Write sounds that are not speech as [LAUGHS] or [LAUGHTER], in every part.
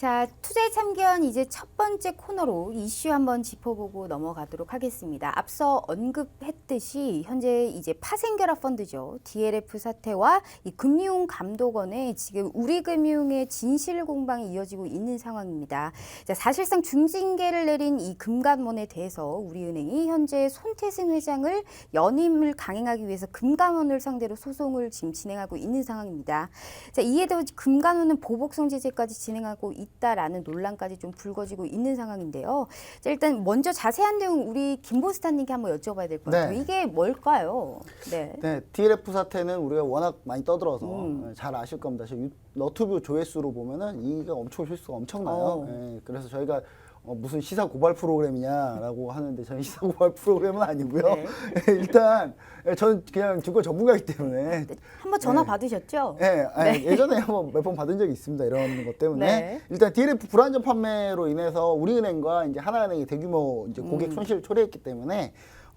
자, 투자의 참견 이제 첫 번째 코너로 이슈 한번 짚어보고 넘어가도록 하겠습니다. 앞서 언급했듯이 현재 이제 파생결합 펀드죠. DLF 사태와 이 금융 감독원의 지금 우리금융의 진실 공방이 이어지고 있는 상황입니다. 자, 사실상 중징계를 내린 이 금감원에 대해서 우리은행이 현재 손태승 회장을 연임을 강행하기 위해서 금감원을 상대로 소송을 지금 진행하고 있는 상황입니다. 자, 이에 더해 금감원은 보복성 제재까지 진행하고 있 다라는 논란까지 좀 불거지고 있는 상황인데요. 자, 일단 먼저 자세한 내용 우리 김보스타님께 한번 여쭤봐야 될 것 같아요. 네. 이게 뭘까요? 네. 네, DLF 사태는 우리가 워낙 많이 떠들어서 음. 예, 잘 아실 겁니다. 저 유- 너튜브 조회수로 보면은 이가 엄청 실수가 엄청나요. 어. 예, 그래서 저희가 어, 무슨 시사 고발 프로그램이냐라고 하는데 저희 시사 고발 프로그램은 아니고요. 네. 예, [LAUGHS] 일단 예, 저는 그냥 증권 전문가이기 때문에 한번 전화 네. 받으셨죠? 예, 아니, 예전에 한번 몇 번 받은 적이 있습니다. 이런 것 때문에 네. 일단 DLF 불안전 판매로 인해서 우리은행과 이제 하나은행이 대규모 이제 고객 음. 손실을 초래했기 때문에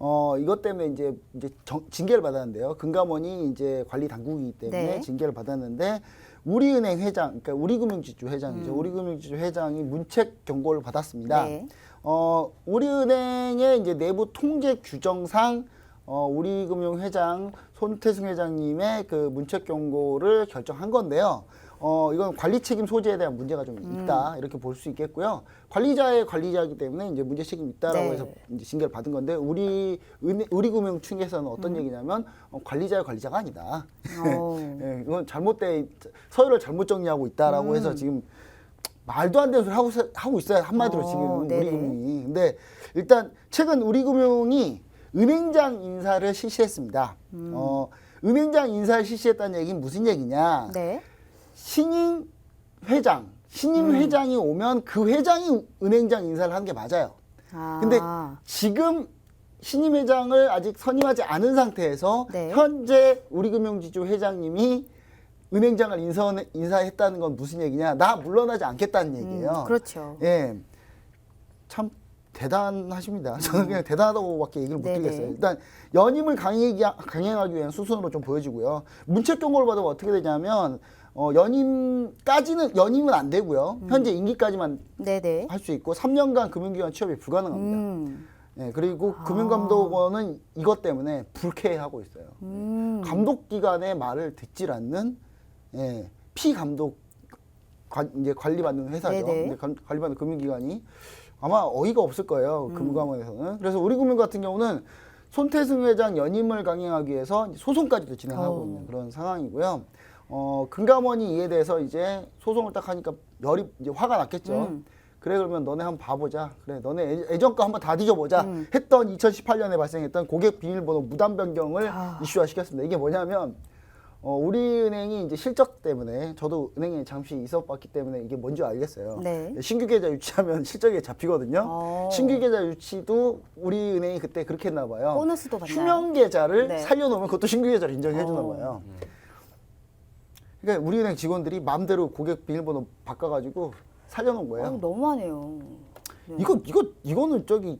어 이것 때문에 이제 이제 정- 징계를 받았는데요. 금감원이 이제 관리 당국이기 때문에 네. 징계를 받았는데 우리은행 회장, 그러니까 우리금융지주 회장이죠. 음. 우리금융지주 회장이 문책 경고를 받았습니다. 네. 어, 우리은행의 이제 내부 통제 규정상 어, 우리금융 회장 손태승 회장님의 그 문책 경고를 결정한 건데요. 어, 이건 관리 책임 소재에 대한 문제가 좀 음. 있다 이렇게 볼 수 있겠고요. 관리자의 관리자이기 때문에 이제 문제 책임이 있다라고 네. 해서 이제 징계를 받은 건데 우리 은, 우리 금융 측에서는 음. 어떤 얘기냐면 어, 관리자의 관리자가 아니다. 어. [LAUGHS] 예, 이건 잘못돼 서열을 잘못 정리하고 있다라고 음. 해서 지금 말도 안 되는 소리 하고, 있- 하고 있어요 한마디로 어, 지금 네네. 우리금융이. 근데 일단 최근 우리금융이 은행장 인사를 실시했습니다. 음. 어, 은행장 인사를 실시했다는 얘기는 무슨 얘기냐? 네. 신임 회장, 신임 음. 회장이 오면 그 회장이 은행장 인사를 하는 게 맞아요. 아. 근데 지금 신임 회장을 아직 선임하지 않은 상태에서 네. 현재 우리금융지주 회장님이 은행장을 인사, 인사했다는 건 무슨 얘기냐? 나 물러나지 않겠다는 얘기예요. 음, 그렇죠. 예, 참 대단하십니다. 저는 그냥 대단하다고밖에 얘기를 못 네네. 드리겠어요. 일단 연임을 강행하기, 강행하기 위한 수순으로 좀 보여지고요. 문책 경고를 받으면 어떻게 되냐면 어, 연임까지는 연임은 안 되고요. 음. 현재 임기까지만 네네. 할 수 있고 3년간 금융기관 취업이 불가능합니다. 음. 예, 그리고 아. 금융감독원은 이것 때문에 불쾌해하고 있어요. 음. 감독기관의 말을 듣질 않는 예, 피감독 관, 이제 관리받는 회사죠. 네네. 근데 관- 관리받는 금융기관이 아마 어이가 없을 거예요. 음. 금감원에서는. 그래서 우리금융 같은 경우는 손태승 회장 연임을 강행하기 위해서 소송까지도 진행하고 어. 있는 그런 상황이고요. 어, 금감원이 이에 대해서 이제 소송을 딱 하니까 열이 이제 화가 났겠죠. 음. 그래 그러면 너네 한번 봐보자. 그래 너네 애- 애정가 한번 다 뒤져보자. 음. 했던 2018년에 발생했던 고객 비밀번호 무단 변경을 아. 이슈화시켰습니다. 이게 뭐냐면 어, 우리은행이 이제 실적 때문에 저도 은행에 잠시 있어봤기 때문에 이게 뭔지 알겠어요. 네. 신규 계좌 유치하면 [LAUGHS] 실적에 잡히거든요. 어. 신규 계좌 유치도 우리은행이 그때 그렇게 했나 봐요. 보너스도 받나요? 휴명 계좌를 네. 살려놓으면 그것도 신규 계좌를 인정해 주나 어. 봐요. 그러니까 우리은행 직원들이 마음대로 고객 비밀번호 바꿔가지고 살려놓은 거예요. 어, 너무하네요. 네. 이거 이거 이거는 저기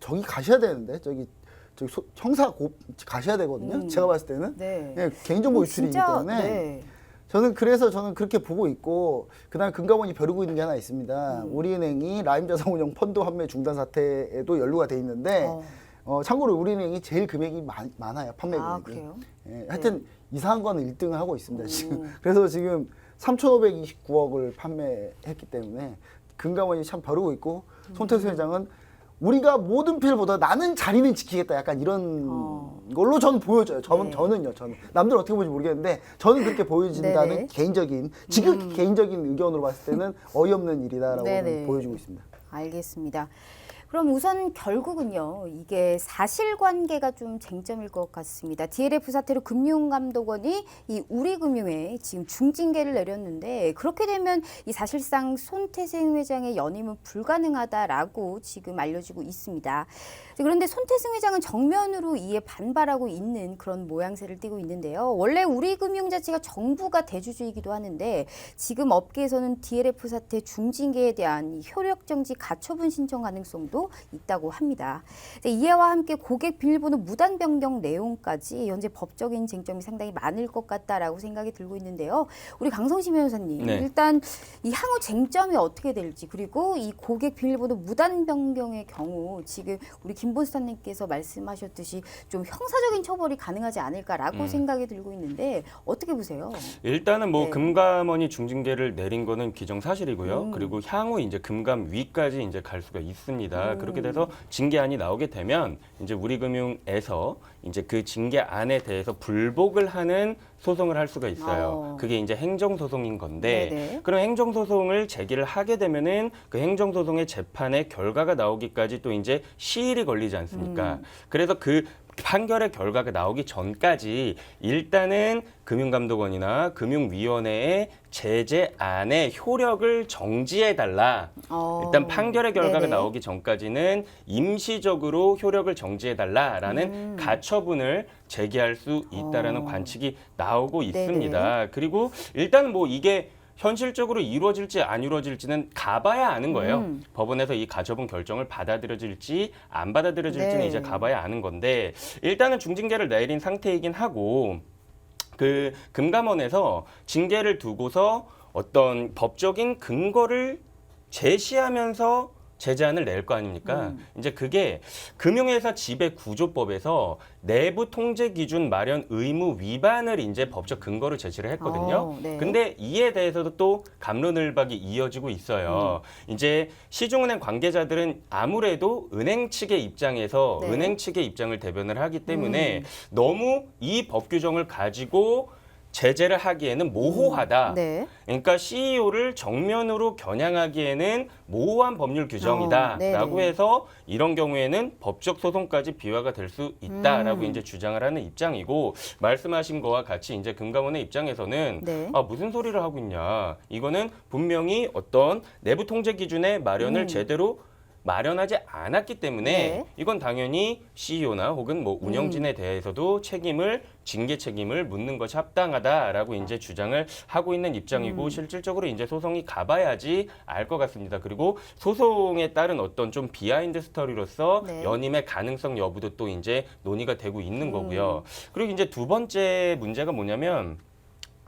저기 가셔야 되는데 저기 저기 소- 형사 고 가셔야 되거든요. 음. 제가 봤을 때는 네. 예, 개인정보 유출이기 진짜, 때문에 네. 저는 그래서 저는 그렇게 보고 있고 그다음에 금감원이 벼르고 있는 게 하나 있습니다. 음. 우리은행이 라임자산운용 펀드 환매 중단 사태에도 연루가 돼 있는데 어. 어, 참고로 우리은행이 제일 금액이 많, 많아요 판매 금액이. 아, 그래요? 예, 하여튼 이상한 거는 1등을 하고 있습니다 지금. 음. 그래서 지금 3,529억을 판매했기 때문에 금감원이 참 벼르고 있고 음. 손태수 회장은 우리가 모든 필보다 나는 자리는 지키겠다 약간 이런 어. 걸로 저는 보여져요. 저는 네. 저는요. 저는 남들 어떻게 보는지 모르겠는데 저는 그렇게 [LAUGHS] 보여진다는 네네. 음. 개인적인 지극히 개인적인 의견으로 봤을 때는 어이없는 일이다라고 보여지고 있습니다. 알겠습니다. 그럼 우선 결국은요, 이게 사실관계가 좀 쟁점일 것 같습니다. DLF 사태로 금융감독원이 이 우리금융에 지금 중징계를 내렸는데 그렇게 되면 이 사실상 손태승 회장의 연임은 불가능하다라고 지금 알려지고 있습니다. 그런데 손태승 회장은 정면으로 이에 반발하고 있는 그런 모양새를 띠고 있는데요. 원래 우리금융 자체가 정부가 대주주이기도 하는데 지금 업계에서는 DLF 사태 중징계에 대한 이 효력 정지 가처분 신청 가능성도 수 있다고 합니다. 이제 이해와 함께 고객 비밀번호 무단 변경 내용까지 현재 법적인 쟁점이 상당히 많을 것 같다라고 생각이 들고 있는데요. 우리 강성시 변호사님 네. 일단 이 향후 쟁점이 어떻게 될지 그리고 이 고객 비밀번호 무단 변경의 경우 지금 우리 김본수사님께서 말씀하셨듯이 좀 형사적인 처벌이 가능하지 않을까라고 음. 생각이 들고 있는데 어떻게 보세요? 일단은 뭐 네. 금감원이 중징계를 내린 거는 기정사실이고요. 음. 그리고 향후 이제 금감 위까지 이제 갈 수가 있습니다. 음. 그렇게 돼서 징계안이 나오게 되면 이제 우리금융에서 이제 그 징계안에 대해서 불복을 하는 소송을 할 수가 있어요. 어. 그게 이제 행정소송인 건데 네네. 그런 행정소송을 제기를 하게 되면은 그 행정소송의 재판의 결과가 나오기까지 또 이제 시일이 걸리지 않습니까? 음. 그래서 그 판결의 결과가 나오기 전까지 일단은 금융감독원이나 금융위원회의 제재안의 효력을 정지해 달라. 어. 일단 판결의 결과가 네네. 나오기 전까지는 임시적으로 효력을 정지해 달라라는 음. 가처분을 제기할 수 있다라는 어. 관측이 나오고. 있습니다. 그리고 일단 뭐 이게 현실적으로 이루어질지 안 이루어질지는 가봐야 아는 거예요. 음. 법원에서 이 가처분 결정을 받아들여질지 안 받아들여질지는 네. 이제 가봐야 아는 건데 일단은 중징계를 내린 상태이긴 하고 그 금감원에서 징계를 두고서 어떤 법적인 근거를 제시하면서 제재안을 낼 거 아닙니까? 음. 이제 그게 금융회사 지배 구조법에서 내부 통제 기준 마련 의무 위반을 이제 법적 근거로 제시를 했거든요. 어, 네. 근데 이에 대해서도 또 감론을박이 이어지고 있어요. 음. 이제 시중은행 관계자들은 아무래도 은행 측의 입장에서 네. 은행 측의 입장을 대변을 하기 때문에 음. 너무 이 법 규정을 가지고 제재를 하기에는 모호하다. 네. 그러니까 CEO를 정면으로 겨냥하기에는 모호한 법률 어, 규정이다라고 네네. 해서 이런 경우에는 법적 소송까지 비화가 될 수 있다라고 음. 이제 주장을 하는 입장이고 말씀하신 거와 같이 이제 금감원의 입장에서는 네. 아 무슨 소리를 하고 있냐 이거는 분명히 어떤 내부 통제 기준의 마련을 음. 제대로 마련하지 않았기 때문에 네. 음. 이건 당연히 CEO나 혹은 뭐 운영진에 대해서도 책임을 징계 책임을 묻는 것이 합당하다라고 이제 주장을 하고 있는 입장이고 음. 실질적으로 이제 소송이 가봐야지 알 것 같습니다. 그리고 소송에 따른 어떤 좀 비하인드 스토리로서 네. 연임의 가능성 여부도 또 이제 논의가 되고 있는 음. 거고요. 그리고 이제 두 번째 문제가 뭐냐면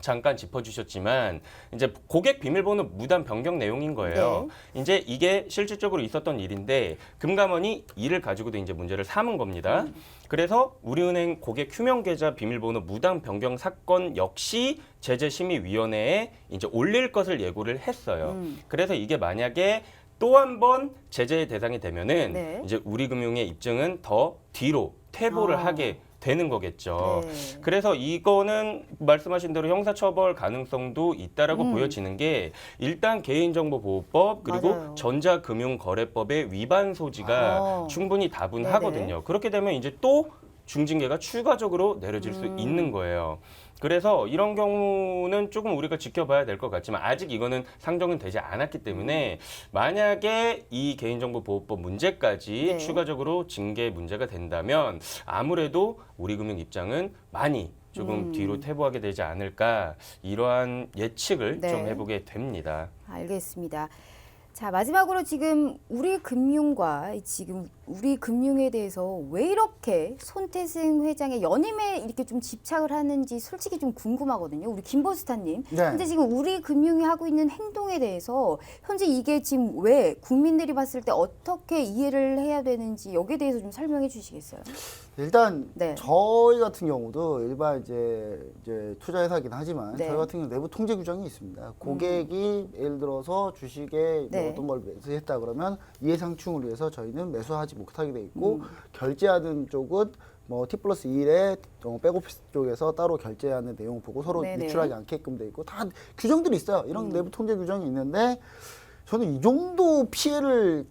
잠깐 짚어주셨지만 이제 고객 비밀번호 무단 변경 내용인 거예요. 이제 이게 실질적으로 있었던 일인데 금감원이 이를 가지고도 이제 문제를 삼은 겁니다. 음. 그래서 우리은행 고객 휴명 계좌 비밀번호 무단 변경 사건 역시 제재심의위원회에 이제 올릴 것을 예고를 했어요. 음. 그래서 이게 만약에 또 한 번 제재의 대상이 되면은 네. 이제 우리금융의 입증은 더 뒤로 퇴보를 아. 하게 되는 거겠죠. 네. 그래서 이거는 말씀하신 대로 형사처벌 가능성도 있다라고 음. 보여지는 게 일단 개인정보보호법 그리고 맞아요. 전자금융거래법의 위반 소지가 어. 충분히 다분하거든요. 그렇게 되면 이제 또 중징계가 추가적으로 내려질 수 음. 있는 거예요. 그래서 이런 경우는 조금 우리가 지켜봐야 될 것 같지만 아직 이거는 상정은 되지 않았기 때문에 만약에 이 개인정보보호법 문제까지 네. 추가적으로 징계 문제가 된다면 아무래도 우리금융 입장은 많이 조금 음. 뒤로 퇴보하게 되지 않을까 이러한 예측을 네. 좀 해보게 됩니다. 알겠습니다. 자 마지막으로 지금 우리 금융과 지금 우리 금융에 대해서 왜 이렇게 손태승 회장의 연임에 이렇게 좀 집착을 하는지 솔직히 좀 궁금하거든요. 우리 김보스타님. 네. 현재 지금 우리 금융이 하고 있는 행동에 대해서 현재 이게 지금 왜 국민들이 봤을 때 어떻게 이해를 해야 되는지 여기에 대해서 좀 설명해 주시겠어요? 일단 네. 저희 같은 경우도 일반 이제 이제 투자회사긴 하지만 네. 음. 저희 같은 경우 내부 통제 규정이 있습니다. 고객이 예를 들어서 주식에 네. 어떤 걸 매수했다 그러면 이해상충을 위해서 저희는 매수하지 못하게 돼 있고 음. 결제하는 쪽은 뭐 T 플러스 1에 어, 백오피스 쪽에서 따로 결제하는 내용 보고 서로 네네. 음. 유출하지 않게끔 돼 있고 다 규정들이 있어요. 이런 내부 통제 규정이 있는데 저는 이 정도 피해를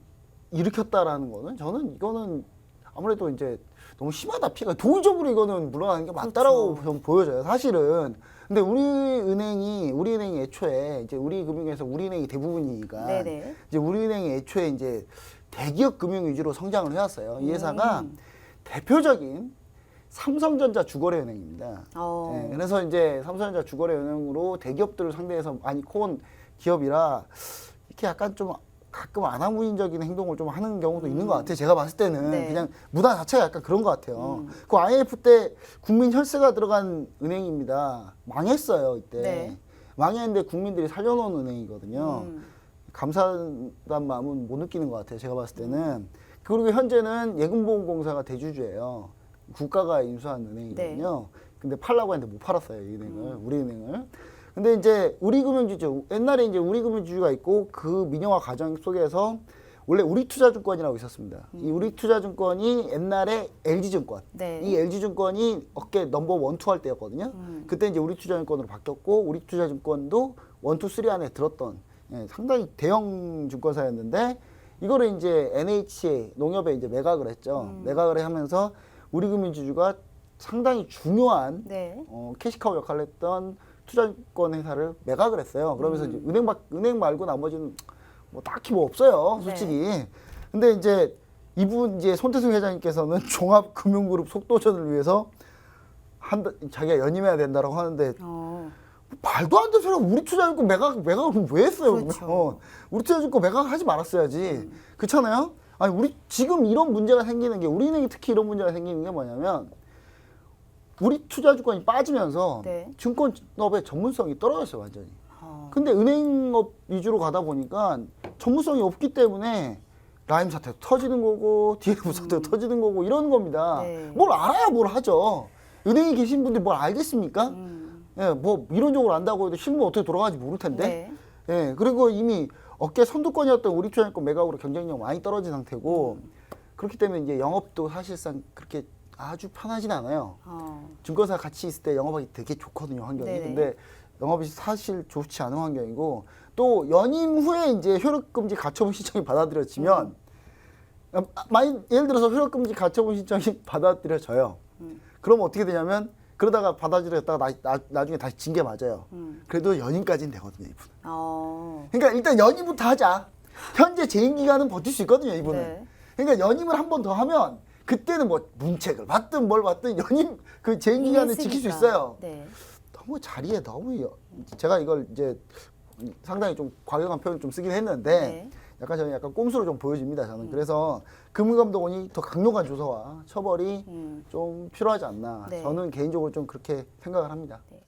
일으켰다라는 거는 저는 이거는 아무래도 이제 너무 심하다 피해가 도의적으로 이거는 물러나는 게 맞다라고 그렇죠. 보여져요 사실은 근데 우리 은행이 우리 은행이 애초에 이제 우리 금융에서 우리 은행이 대부분이니까 네네. 이제 우리 은행이 애초에 이제 대기업 금융 위주로 성장을 해왔어요 이 회사가 음. 대표적인 삼성전자 주거래 은행입니다. 어. 예, 그래서 이제 삼성전자 주거래 은행으로 대기업들을 상대해서 많이 코온 기업이라 이렇게 약간 좀 가끔 아나무인적인 행동을 좀 하는 경우도 있는 것 같아요. 제가 봤을 때는 네. 그냥 문화 자체가 약간 그런 것 같아요. 그 IMF 때 국민 혈세가 들어간 은행입니다. 망했어요 이때. 네. 망했는데 국민들이 살려놓은 은행이거든요. 음. 감사한 마음은 못 느끼는 것 같아요. 제가 봤을 때는. 그리고 현재는 예금보험공사가 대주주예요. 국가가 인수한 은행이거든요. 네. 근데 팔라고 했는데 못 팔았어요. 이 은행을. 음. 우리 은행을. 근데 이제 우리 금융지주 옛날에 이제 우리 금융지주가 있고 그 민영화 과정 속에서 원래 우리 투자증권이라고 있었습니다. 이 우리 투자증권이 옛날에 LG증권, 음. 네. 이 LG증권이 업계 넘버 원투 할 때였거든요. 음. 그때 이제 우리 투자증권으로 바뀌었고 우리 투자증권도 원투 쓰리 안에 들었던 예, 상당히 대형 증권사였는데 이거를 이제 NHA 농협에 이제 매각을 했죠. 음. 매각을 하면서 우리금융지주가 상당히 중요한 네. 어, 캐시카우 역할을 했던 투자증권 회사를 매각을 했어요. 그러면서 이제 은행, 막, 은행 말고 나머지는 뭐 딱히 뭐 없어요, 솔직히. 근데 이제 이분 이제 손태승 회장님께서는 [LAUGHS] 종합금융그룹 속도전을 위해서 한 자기가 연임해야 된다라고 하는데 어. 말도 안 되는 소리가 우리 투자증권 매각 매각을 그럼 왜 했어요? 그렇죠. 어, 우리 투자증권 매각 하지 말았어야지. 그렇잖아요. 아니 우리 지금 이런 문제가 생기는 게 우리은행이 특히 이런 문제가 생기는 게 뭐냐면 우리 투자증권이 빠지면서 네. 증권업의 전문성이 떨어졌어요 완전히. 어. 근데 은행업 위주로 가다 보니까 전문성이 없기 때문에 라임 사태가 터지는 거고 DF 사태가 터지는 거고 이런 겁니다. 음. 네. 뭘 알아야 뭘 하죠. 은행에 계신 분들이 뭘 알겠습니까? 음. 예, 뭐 이론적으로 안다고 해도 실무 어떻게 돌아가는지 모를 텐데. 네. 예, 그리고 이미 어깨 선두권이었던 우리 투자증권 매각으로 경쟁력 많이 떨어진 상태고 그렇기 때문에 이제 영업도 사실상 그렇게 아주 편하진 않아요. 어. 증권사 같이 있을 때 영업하기 되게 좋거든요 환경이. 네네. 근데 영업이 사실 좋지 않은 환경이고 또 연임 후에 이제 효력금지 가처분 신청이 받아들여지면 아, 많이 예를 들어서 효력금지 가처분 신청이 [LAUGHS] 받아들여져요. 음. 그러면 어떻게 되냐면 그러다가 받아들였다가 나, 나, 중에 다시 징계 맞아요. 음. 그래도 연임까지는 되거든요 이분. 어. 그러니까 일단 연임부터 하자. 현재 재임 기간은 버틸 수 있거든요 이분은. 네. 그러니까 연임을 한 번 더 하면 그때는 뭐 문책을 받든 뭘 받든 연임 그 재임 기간을 지킬 수. 있어요. 네. 너무 자리에 너무 여- 제가 이걸 이제 상당히 좀 과격한 표현 좀 쓰긴 했는데 네. 약간 저는 약간 꼼수로 좀 보여집니다 저는 그래서 금융감독원이 더 강력한 조사와 처벌이 음. 좀 필요하지 않나 네. 저는 개인적으로 좀 그렇게 생각을 합니다.